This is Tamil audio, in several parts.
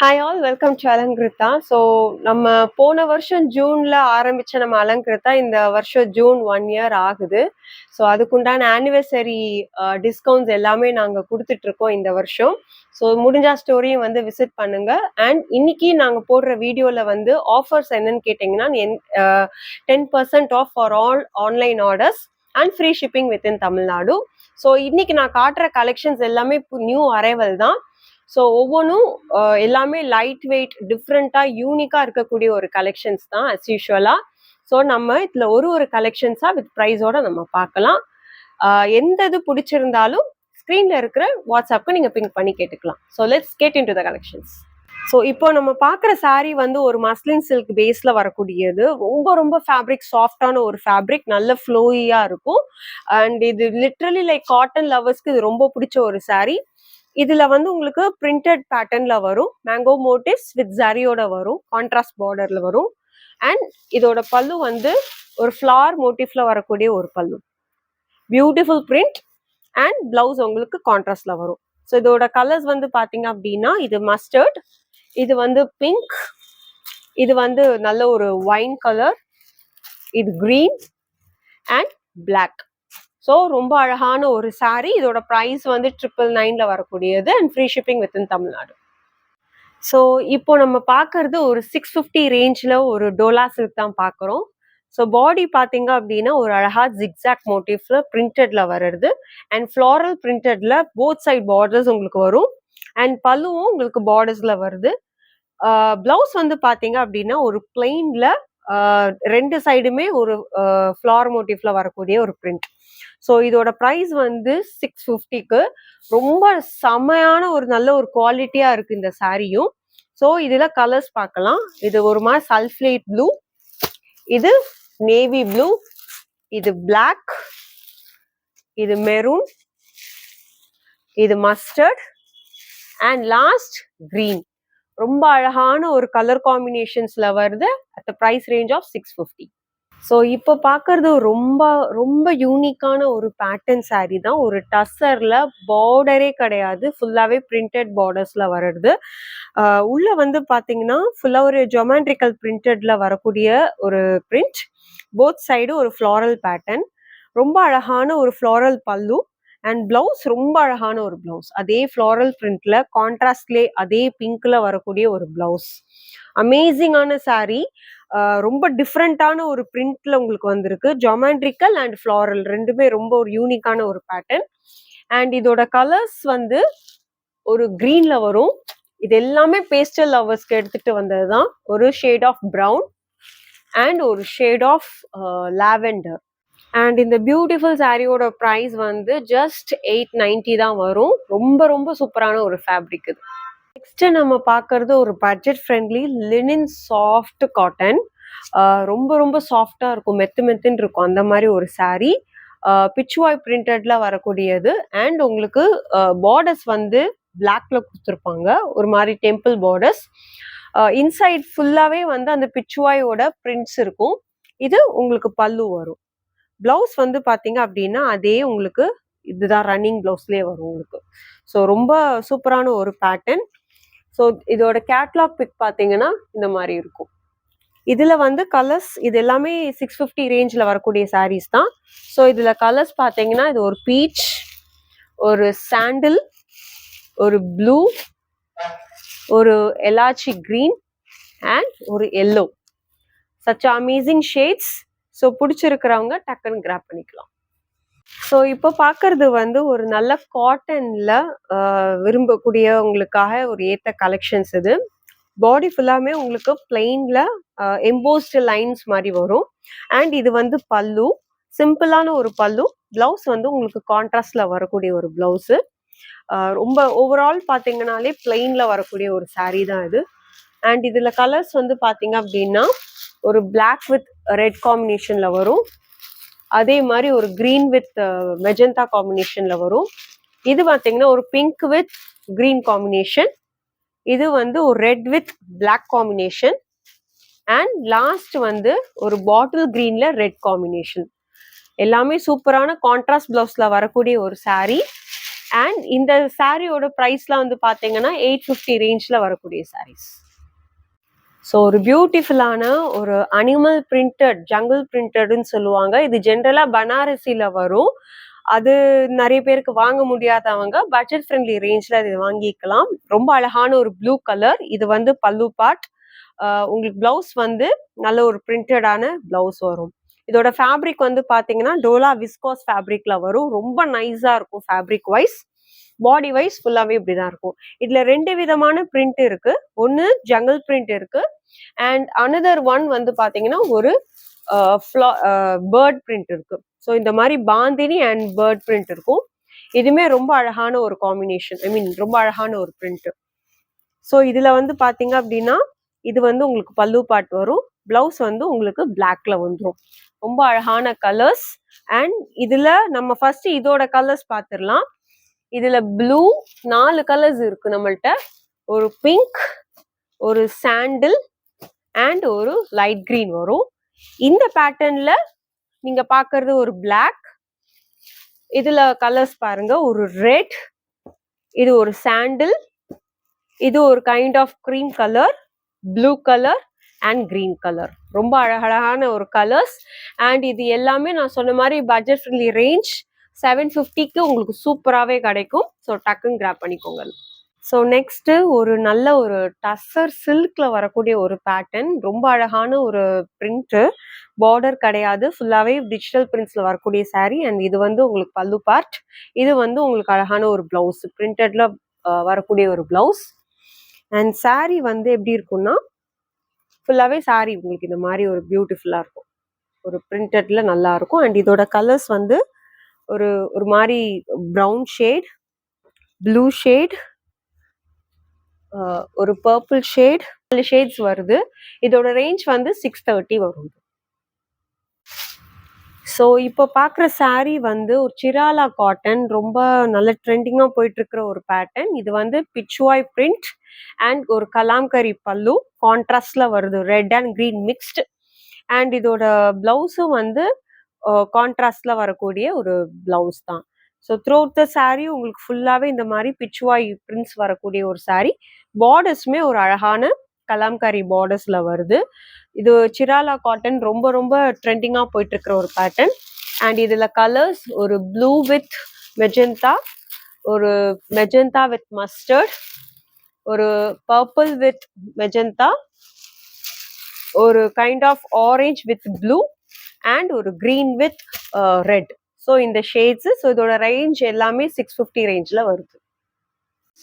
Hi all welcome to Alankrutha so நம்ம போன வருஷம் ஜூனில் ஆரம்பித்த நம்ம அலங்கிருத்தா இந்த வருஷம் ஜூன் ஒன் இயர் ஆகுது. ஸோ அதுக்குண்டான ஆனிவர்சரி டிஸ்கவுண்ட்ஸ் uh, எல்லாமே நாங்கள் கொடுத்துட்ருக்கோம் இந்த வருஷம். ஸோ முடிஞ்சா ஸ்டோரியும் வந்து விசிட் பண்ணுங்கள் அண்ட் இன்னைக்கு நாங்கள் போடுற வீடியோவில் வந்து ஆஃபர்ஸ் என்னன்னு கேட்டிங்கன்னா ten percent off for all online orders and free shipping with in Tamil Nadu so இன்னைக்கு நான் காட்டுற கலெக்ஷன்ஸ் எல்லாமே நியூ அரைவல் தான். ஸோ ஒவ்வொன்றும் எல்லாமே லைட் வெயிட் டிஃப்ரெண்ட்டாக யூனிக்காக இருக்கக்கூடிய ஒரு கலெக்ஷன்ஸ் தான் அஸ் யூஷுவலாக ஸோ நம்ம இதில் ஒரு ஒரு கலெக்ஷன்ஸாக வித் ப்ரைஸோட நம்ம பார்க்கலாம். எந்த இது பிடிச்சிருந்தாலும் ஸ்க்ரீனில் இருக்கிற வாட்ஸ்அப்க்கு நீங்கள் பிங்க் பண்ணி கேட்டுக்கலாம். So let's get into the collections so இப்போ நம்ம பார்க்குற சாரீ வந்து ஒரு மஸ்லின் சில்க் பேஸில் வரக்கூடியது. ரொம்ப ரொம்ப ஃபேப்ரிக் சாஃப்டான ஒரு ஃபேப்ரிக் நல்ல ஃப்ளோயியாக இருக்கும். அண்ட் இது லிட்ரலி லைக் காட்டன் லவர்ஸ்க்கு இது ரொம்ப பிடிச்ச ஒரு சாரீ இதுல வந்து உங்களுக்கு பிரிண்டட் பேட்டர்ன்ல வரும். மேங்கோ மோட்டிவ்ஸ் வித் ஜரியோட வரும். கான்ட்ராஸ்ட் பார்டர்ல வரும். அண்ட் இதோட பல்லு வந்து ஒரு ஃப்ளார் மோட்டிவ்ல வரக்கூடிய ஒரு பல்லு. பியூட்டிஃபுல் பிரிண்ட் அண்ட் பிளவுஸ் உங்களுக்கு கான்ட்ராஸ்ட்ல வரும். ஸோ இதோட கலர்ஸ் வந்து பாத்தீங்க அப்படின்னா இது மஸ்டர்ட் இது வந்து பிங்க் இது வந்து நல்ல ஒரு ஒயின் கலர் இது க்ரீன் அண்ட் பிளாக் ஸோ ரொம்ப அழகான ஒரு சாரீ இதோட ப்ரைஸ் வந்து ட்ரிபிள் நைனில் வரக்கூடியது and free shipping with Tamil Nadu. So இப்போ நம்ம பார்க்கறது ஒரு சிக்ஸ் ஃபிஃப்டி ரேஞ்சில் ஒரு டோலா சில்க் தான் பார்க்குறோம். ஸோ பாடி பார்த்தீங்க அப்படின்னா ஒரு அழகா ஜிக்ஸாக் மோட்டிவ்ஸில் பிரிண்டட்ல வருது அண்ட் ஃப்ளாரல் பிரிண்டட்ல போத் சைட் பார்டர்ஸ் உங்களுக்கு வரும். அண்ட் பல்லுவும் உங்களுக்கு பார்டர்ஸில் வருது. ப்ளவுஸ் வந்து பார்த்தீங்க அப்படின்னா ஒரு பிளெயினில் ரெண்டு சைடுமே ஒரு ஃப்ளார் மோட்டிவ்ல வரக்கூடிய ஒரு பிரிண்ட் ஸோ இதோட ப்ரைஸ் வந்து சிக்ஸ் ஃபிஃப்டிக்கு ரொம்ப செமையான ஒரு நல்ல ஒரு குவாலிட்டியா இருக்கு இந்த சாரியும். ஸோ இதுல கலர்ஸ் பார்க்கலாம். இது ஒரு மாதிரி சல்ஃபிளேட் ப்ளூ இது நேவி ப்ளூ இது பிளாக் இது மெரூன் இது மஸ்டர்ட் அண்ட் லாஸ்ட் க்ரீன் ரொம்ப அழகான ஒரு கலர் காம்பினேஷன்ஸ்ல வருது at the price range of six fifty so இப்போ பார்க்கறது ரொம்ப ரொம்ப யூனிக்கான ஒரு பேட்டர்ன் saree தான். ஒரு டஸ்ஸரில் பார்டரே கிடையாது. ஃபுல்லாகவே பிரிண்டட் பார்டர்ஸில் வருது உள்ளே உள்ள வந்து பார்த்தீங்கன்னா ஃபுல்லாக ஒரு ஜொமேட்ரிக்கல் பிரிண்டடில் வரக்கூடிய ஒரு பிரிண்ட் போத் சைடு ஒரு ஃப்ளாரல் பேட்டர்ன் ரொம்ப அழகான ஒரு ஃப்ளாரல் பல்லு. அண்ட் பிளவுஸ் ரொம்ப அழகான ஒரு பிளவுஸ் அதே ஃப்ளாரல் பிரிண்ட்ல கான்ட்ராஸ்ட்லே அதே பிங்க்ல வரக்கூடிய ஒரு பிளவுஸ் அமேசிங்கான சாரீ ரொம்ப டிஃப்ரெண்ட்டான ஒரு பிரிண்ட்ல உங்களுக்கு வந்திருக்கு. ஜொமெண்ட்ரிக்கல் அண்ட் ஃப்ளாரல் ரெண்டுமே ரொம்ப ஒரு யூனிக்கான ஒரு பேட்டர்ன் அண்ட் இதோட கலர்ஸ் வந்து ஒரு க்ரீன்ல வரும். இது எல்லாமே பேஸ்டல் லவர்ஸ்க்கு எடுத்துட்டு வந்தது தான் ஒரு ஷேட் ஆஃப் ப்ரௌன் அண்ட் ஒரு ஷேட் ஆஃப் லாவெண்டர் அண்ட் இந்த பியூட்டிஃபுல் சாரியோட ப்ரைஸ் வந்து ஜஸ்ட் எயிட் நைன்டி தான் வரும். ரொம்ப ரொம்ப சூப்பரான ஒரு ஃபேப்ரிக் இது. நெக்ஸ்ட் நம்ம பார்க்கறது ஒரு budget friendly linen soft cotton ரொம்ப ரொம்ப சாஃப்டாக இருக்கும். மெத்து மெத்துன்னு இருக்கும் அந்த மாதிரி ஒரு சாரீ பிச்சுவாய் பிரிண்டட்ல வரக்கூடியது. அண்ட் உங்களுக்கு பார்டர்ஸ் வந்து பிளாக்ல கொடுத்துருப்பாங்க. ஒரு மாதிரி டெம்பிள் பார்டர்ஸ் இன்சைட் ஃபுல்லாகவே வந்து அந்த பிச்சுவாயோட பிரிண்ட்ஸ் இருக்கும். இது உங்களுக்கு பல்லு வரும். ப்ளவுஸ் வந்து பார்த்தீங்க அப்படின்னா அதே உங்களுக்கு இதுதான் ரன்னிங் ப்ளவுஸ்லேயே வரும் உங்களுக்கு. ஸோ ரொம்ப சூப்பரான ஒரு பேட்டர்ன் ஸோ இதோட கேட்லாக் பிக் பார்த்தீங்கன்னா இந்த மாதிரி இருக்கும். இதில் வந்து கலர்ஸ் இது எல்லாமே சிக்ஸ் ஃபிஃப்டி ரேஞ்சில் வரக்கூடிய சாரீஸ் தான். ஸோ இதில் கலர்ஸ் பார்த்தீங்கன்னா இது ஒரு பீச் ஒரு சாண்டில் ஒரு ப்ளூ ஒரு எலாச்சி க்ரீன் அண்ட் ஒரு yellow such amazing shades so பிடிச்சிருக்கிறவங்க டக்குன்னு கிராப் பண்ணிக்கலாம். ஸோ இப்போ பார்க்கறது வந்து ஒரு நல்ல காட்டனில் விரும்பக்கூடியவங்களுக்காக ஒரு ஏற்ற கலெக்ஷன்ஸ் இது. பாடி ஃபுல்லாமே உங்களுக்கு பிளெயினில் எம்போஸ்டு லைன்ஸ் மாதிரி வரும். அண்ட் இது வந்து பல்லு சிம்பிளான ஒரு பல்லு. ப்ளவுஸ் வந்து உங்களுக்கு கான்ட்ராஸ்ட்ல வரக்கூடிய ஒரு ப்ளவுஸு ரொம்ப ஓவரால் பார்த்தீங்கனாலே பிளெயினில் வரக்கூடிய ஒரு சாரீ தான் இது. அண்ட் இதில் கலர்ஸ் வந்து பார்த்தீங்க அப்படின்னா ஒரு பிளாக் வித் ரெட் காம்பினேஷனில் வரும். அதே மாதிரி ஒரு க்ரீன் வித் மெஜந்தா காம்பினேஷனில் வரும். இது பார்த்தீங்கன்னா ஒரு பிங்க் வித் க்ரீன் காம்பினேஷன் இது வந்து ஒரு red with black combination and last வந்து ஒரு பாட்டில் க்ரீனில் ரெட் காம்பினேஷன் எல்லாமே சூப்பரான கான்ட்ராஸ்ட் ப்ளவுஸில் வரக்கூடிய ஒரு சாரீ அண்ட் இந்த சாரியோட ப்ரைஸ்லாம் வந்து பார்த்தீங்கன்னா எயிட் ஃபிஃப்டி ரேஞ்சில் வரக்கூடிய சாரீஸ் ஸோ ஒரு பியூட்டிஃபுல்லான ஒரு அனிமல் பிரிண்டட் ஜங்கிள் பிரிண்டட்னு சொல்லுவாங்க. இது ஜென்ரலாக பனாரசியில் வரும். அது நிறைய பேருக்கு வாங்க முடியாதவங்க பட்ஜெட் ஃப்ரெண்ட்லி ரேஞ்சில் இது வாங்கிக்கலாம். ரொம்ப அழகான ஒரு ப்ளூ கலர் இது வந்து பல்லு பாட் உங்களுக்கு ப்ளவுஸ் வந்து நல்ல ஒரு பிரிண்டடான ப்ளவுஸ் வரும். இதோட ஃபேப்ரிக் வந்து பார்த்தீங்கன்னா டோலா விஸ்காஸ் ஃபேப்ரிக்ல வரும். ரொம்ப நைஸாக இருக்கும் ஃபேப்ரிக் வைஸ் பாடி வைஸ் ஃபுல்லாகவே இப்படி தான் இருக்கும். இதில் ரெண்டு விதமான பிரிண்ட் இருக்கு. ஒன்று ஜங்கிள் பிரிண்ட் இருக்கு. அண்ட் அனதர் ஒன் வந்து பார்த்தீங்கன்னா ஒரு ஃப்ளா பேர்ட் பிரிண்ட் இருக்கு. ஸோ இந்த மாதிரி பாந்தினி அண்ட் பேர்ட் பிரிண்ட் இருக்கும். இதுவுமே ரொம்ப அழகான ஒரு காம்பினேஷன் ஐ மீன் ரொம்ப அழகான ஒரு பிரிண்ட் ஸோ இதில் வந்து பார்த்தீங்க அப்படின்னா இது வந்து உங்களுக்கு பல்லு பாட் வரும். பிளவுஸ் வந்து உங்களுக்கு பிளாக்ல வந்துடும் ரொம்ப அழகான கலர்ஸ் அண்ட் இதில் நம்ம ஃபர்ஸ்ட் இதோட கலர்ஸ் பார்த்துடலாம் இதுல ப்ளூ நாலு கலர்ஸ் இருக்கு நம்மள்ட்ட. ஒரு பிங்க் ஒரு சாண்டில் அண்ட் ஒரு லைட் கிரீன் வரும். இந்த பேட்டர்ன்ல நீங்க பாக்குறது ஒரு பிளாக் இதுல கலர்ஸ் பாருங்க. ஒரு ரெட் இது ஒரு சாண்டில் இது ஒரு kind of cream colour blue colour and green colour ரொம்ப அழகழகான ஒரு கலர்ஸ் அண்ட் இது எல்லாமே நான் சொன்ன மாதிரி பட்ஜெட் ஃப்ரெண்ட்லி ரேஞ்ச் செவன் ஃபிஃப்டிக்கு உங்களுக்கு சூப்பராகவே கிடைக்கும். ஸோ டக்குன்னு கிராப் பண்ணிக்கோங்க. ஸோ நெக்ஸ்ட்டு ஒரு நல்ல ஒரு டஸ்ஸர் சில்கில் வரக்கூடிய ஒரு பேட்டர்ன் ரொம்ப அழகான ஒரு பிரிண்ட்டு பார்டர் கிடையாது. ஃபுல்லாகவே டிஜிட்டல் பிரிண்ட்ஸில் வரக்கூடிய சாரீ அண்ட் இது வந்து உங்களுக்கு பல்லு பார்ட் இது வந்து உங்களுக்கு அழகான ஒரு ப்ளவுஸ் பிரிண்டடில் வரக்கூடிய ஒரு ப்ளவுஸ் அண்ட் சாரீ வந்து எப்படி இருக்கும்னா ஃபுல்லாகவே சாரீ உங்களுக்கு இந்த மாதிரி ஒரு பியூட்டிஃபுல்லாக இருக்கும். ஒரு பிரிண்டடில் நல்லாயிருக்கும் அண்ட் இதோட கலர்ஸ் வந்து ஒரு ஒரு மாதிரி ப்ரௌன் ஷேட் ப்ளூ ஷேட் ஒரு பர்பிள் ஷேட் ஷேட்ஸ் வருது. இதோட ரேஞ்ச் வந்து சிக்ஸ் தேர்ட்டி வரும். ஸோ இப்போ பார்க்குற சாரீ வந்து ஒரு சிராலா காட்டன் ரொம்ப நல்ல ட்ரெண்டிங்காக போயிட்டு இருக்கிற ஒரு பேட்டர்ன் இது வந்து பிச்சுவாய் பிரிண்ட் அண்ட் ஒரு கலாம்கரி பல்லு. கான்ட்ராஸ்டில் வருது. Red and green mixed and இதோட ப்ளவுஸும் வந்து கான்ட்ராஸ்ட்ல வரக்கூடிய ஒரு பிளவுஸ் தான். ஸோ த்ரூ த சாரீ உங்களுக்கு ஃபுல்லாகவே இந்த மாதிரி பிச்சுவாய் பிரிண்ட்ஸ் வரக்கூடிய ஒரு சாரீ பார்டர்ஸுமே ஒரு அழகான கலாம்காரி பார்டர்ஸில் வருது. இது சிராலா காட்டன் ரொம்ப ரொம்ப ட்ரெண்டிங்காக போயிட்டு இருக்கிற ஒரு பேட்டர்ன் அண்ட் இதில் கலர்ஸ் ஒரு ப்ளூ வித் மெஜந்தா ஒரு மெஜந்தா வித் மஸ்டர்ட் ஒரு பர்பிள் வித் மெஜந்தா ஒரு kind of orange with blue and ஒரு க்ரீன் வித் ரெட் ஸோ இந்த ஷேட்ஸு ஸோ இதோட ரேஞ்ச் எல்லாமே சிக்ஸ் ஃபிஃப்டி ரேஞ்சில் வருது.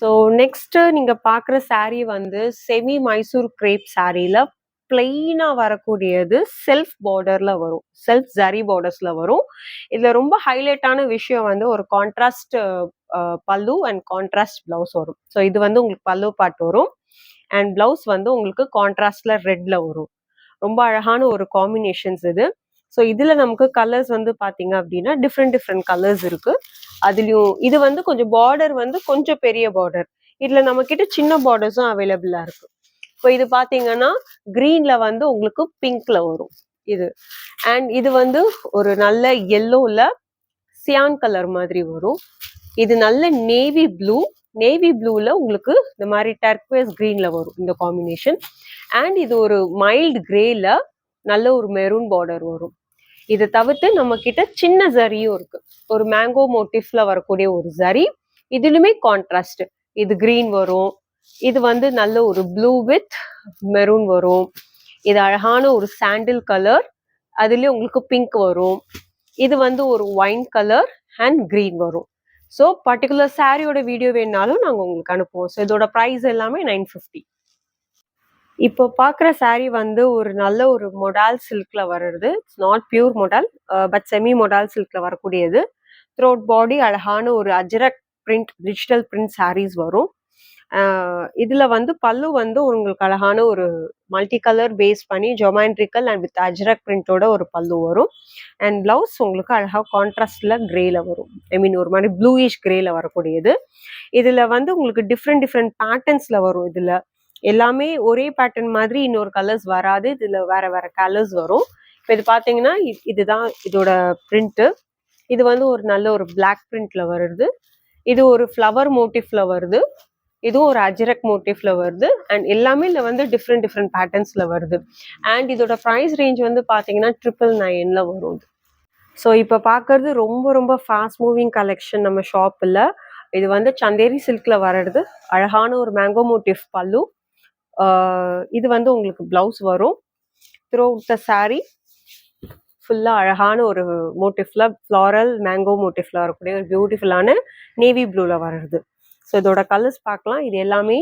ஸோ நெக்ஸ்ட்டு நீங்கள் பார்க்குற சாரீ வந்து செமி மைசூர் கிரேப் சாரியில் பிளெயினாக வரக்கூடியது செல்ஃப் பார்டரில் வரும். செல்ஃப் ஜரி பார்டர்ஸில் வரும். இதில் ரொம்ப ஹைலைட்டான விஷயம் வந்து ஒரு contrast uh, pallu and contrast blouse வரும். ஸோ இது வந்து உங்களுக்கு பல்லு பாட்டு வரும். அண்ட் ப்ளவுஸ் வந்து உங்களுக்கு கான்ட்ராஸ்டில் ரெட்டில் வரும். ரொம்ப அழகான ஒரு காம்பினேஷன்ஸ் இது. ஸோ இதில் நமக்கு கலர்ஸ் வந்து பார்த்தீங்க அப்படின்னா டிஃப்ரெண்ட் டிஃப்ரெண்ட் கலர்ஸ் இருக்குது அதுலேயும் இது வந்து கொஞ்சம் பார்டர் வந்து கொஞ்சம் பெரிய பார்டர் இதில் நம்மக்கிட்ட சின்ன பார்டர்ஸும் அவைலபிளாக இருக்கு. இப்போ இது பார்த்தீங்கன்னா க்ரீனில் வந்து உங்களுக்கு பிங்க்ல வரும். இது. அண்ட் இது வந்து ஒரு நல்ல எல்லோவில் சியான் கலர் மாதிரி வரும். இது நல்ல நேவி ப்ளூ நேவி ப்ளூவில் உங்களுக்கு இந்த மாதிரி டர்க்வேஸ் க்ரீனில் வரும் இந்த காம்பினேஷன் அண்ட் இது ஒரு மைல்டு கிரேல நல்ல ஒரு மெரூன் பார்டர் வரும். இதை தவிர்த்து நம்ம கிட்ட சின்ன ஜரியும் இருக்கு. ஒரு மேங்கோ மோட்டிஃப்ல வரக்கூடிய ஒரு ஜரி இதுலுமே கான்ட்ராஸ்ட் இது கிரீன் வரும். இது வந்து நல்ல ஒரு ப்ளூ வித் மெரூன் வரும். இது அழகான ஒரு சாண்டில் கலர் அதுலேயே உங்களுக்கு பிங்க் வரும். இது வந்து ஒரு ஒயின் கலர் அண்ட் க்ரீன் வரும். ஸோ பர்டிகுலர் சாரியோட வீடியோ வேணாலும் நாங்கள் உங்களுக்கு அனுப்புவோம். ஸோ இதோட ப்ரைஸ் எல்லாமே நைன் ஃபிஃப்டி இப்போ பார்க்குற சாரீ வந்து ஒரு நல்ல ஒரு மொடால் சில்கில் வர்றது. It's not pure modal but semi modal சில்கில் வரக்கூடியது. த்ரோட் பாடி அழகான ஒரு Ajrak print digital print sarees வரும். Uh, இதில் வந்து பல்லு வந்து உங்களுக்கு அழகான ஒரு மல்டி கலர் பேஸ் பண்ணி ஜொமாண்ட்ரிக்கல் அண்ட் வித் அஜ்ரக் பிரிண்டோட ஒரு பல்லு வரும். அண்ட் பிளவுஸ் உங்களுக்கு அழகாக கான்ட்ராஸ்டில் கிரேல வரும். ஐ மீன் ஒரு மாதிரி ப்ளூயிஷ் கிரேல வரக்கூடியது. இதில் வந்து உங்களுக்கு டிஃப்ரெண்ட் டிஃப்ரெண்ட் பேட்டர்ன்ஸில் வரும் இதில். எல்லாமே ஒரே பேட்டர்ன் மாதிரி இன்னொரு கலர்ஸ் வராது. இதுல வேற வேற கலர்ஸ் வரும். இப்போ இது பாத்தீங்கன்னா இதுதான் இதோட பிரிண்ட்டு இது வந்து ஒரு நல்ல ஒரு பிளாக் பிரிண்ட்ல வருது. இது ஒரு ஃப்ளவர் மோட்டிஃப்ல வருது. இதுவும் ஒரு அஜரக் மோட்டிஃப்ல வருது. அண்ட் எல்லாமே இதில் வந்து டிஃப்ரெண்ட் டிஃப்ரெண்ட் பேட்டர்ன்ஸ்ல வருது. அண்ட் இதோட ப்ரைஸ் ரேஞ்ச் வந்து பார்த்தீங்கன்னா ட்ரிபிள் நைன்ல வரும் ஸோ இப்போ பார்க்கறது ரொம்ப ரொம்ப ஃபாஸ்ட் மூவிங் கலெக்ஷன் நம்ம ஷாப்பில் இது வந்து சந்தேரி சில்க்ல வர்றது. அழகான ஒரு மேங்கோ மோட்டிவ் பல்லு. இது வந்து உங்களுக்கு பிளவுஸ் வரும். த்ரோ த saree ஃபுல்லாக அழகான ஒரு மோட்டிஃபில் ஃப்ளாரல் மேங்கோ மோட்டிஃபில் வரக்கூடிய ஒரு பியூட்டிஃபுல்லான நேவி ப்ளூவில் வர்றது. ஸோ இதோட கலர்ஸ் பார்க்கலாம். இது எல்லாமே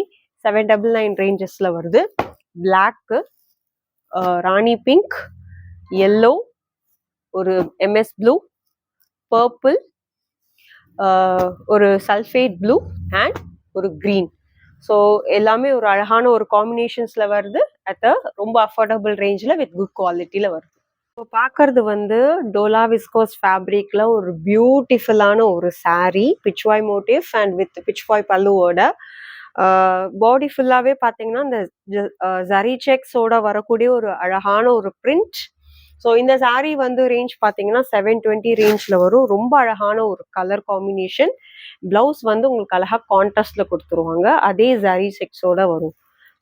செவன் டபுள் நைன் ரேஞ்சஸில் வருது. பிளாக்கு ராணி பிங்க் எல்லோ ஒரு எம்எஸ் ப்ளூ பர்பிள் ஒரு சல்ஃபேட் ப்ளூ அண்ட் ஒரு க்ரீன் ஸோ எல்லாமே ஒரு அழகான ஒரு காம்பினேஷன்ஸில் வருது. அட் அ ரொம்ப அஃபோர்டபுள் ரேஞ்சில் வித் குட் குவாலிட்டியில் வருது. இப்போ பார்க்கறது வந்து டோலா விஸ்கோஸ் ஃபேப்ரிக்ல ஒரு பியூட்டிஃபுல்லான ஒரு saree pichwai motif and with pichwai பல்லுவோட. Body ஃபுல்லாகவே பார்த்தீங்கன்னா இந்த ஜரி செக்ஸோட வரக்கூடிய ஒரு அழகான ஒரு பிரிண்ட் ஸோ இந்த saree வந்து ரேஞ்ச் பார்த்தீங்கன்னா செவன் டுவெண்ட்டி ரேஞ்சில் வரும். ரொம்ப அழகான ஒரு கலர் காம்பினேஷன் ப்ளவுஸ் வந்து உங்களுக்கு அழகாக கான்ட்ராஸ்டில் கொடுத்துருவாங்க. அதே ஜரி செக்ஸோட வரும்.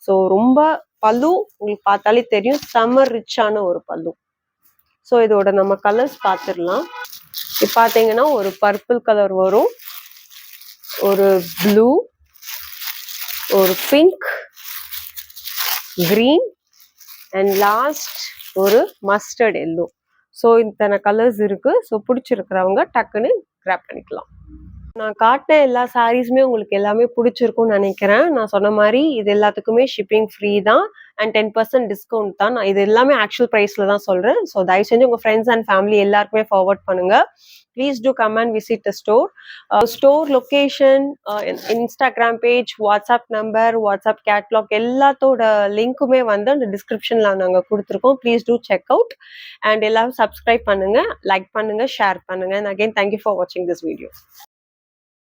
ஸோ ரொம்ப பல்லு உங்களுக்கு பார்த்தாலே தெரியும். சம்மர் ரிச்சான ஒரு பல்லு. ஸோ இதோட நம்ம கலர்ஸ் பார்த்துடலாம் இப்போ பார்த்தீங்கன்னா ஒரு பர்பிள் கலர் வரும். ஒரு ப்ளூ ஒரு பிங்க் green அண்ட் லாஸ்ட் ஒரு மஸ்டர்ட் எல்லோ ஸோ இத்தனை கலர்ஸ் இருக்குது ஸோ பிடிச்சிருக்கிறவங்க டக்குன்னு கிராப் பண்ணிக்கலாம். நான் காட்டின எல்லா சாரீஸுமே உங்களுக்கு எல்லாமே பிடிச்சிருக்கும்னு நினைக்கிறேன். நான் சொன்ன மாதிரி இது எல்லாத்துக்குமே ஷிப்பிங் ஃப்ரீ தான் அண்ட் டென் பர்சன்ட் டிஸ்கவுண்ட் தான். நான் இது எல்லாமே ஆக்சுவல் ப்ரைஸில் தான் சொல்கிறேன் ஸோ தயவு செஞ்சு உங்கள் ஃப்ரெண்ட்ஸ் அண்ட் ஃபேமிலி எல்லாருக்குமே ஃபார்வர்ட் பண்ணுங்க. Please do come and visit the store store location Instagram page WhatsApp number WhatsApp catalogue எல்லாத்தோட லிங்க்குமே வந்து அந்த டிஸ்கிரிப்ஷனில் நாங்கள் கொடுத்துருக்கோம். Please do check out and எல்லாரும் சப்ஸ்கிரைப் பண்ணுங்க லைக் பண்ணுங்க ஷேர் பண்ணுங்க. And again thank you for வாட்சிங் திஸ் வீடியோ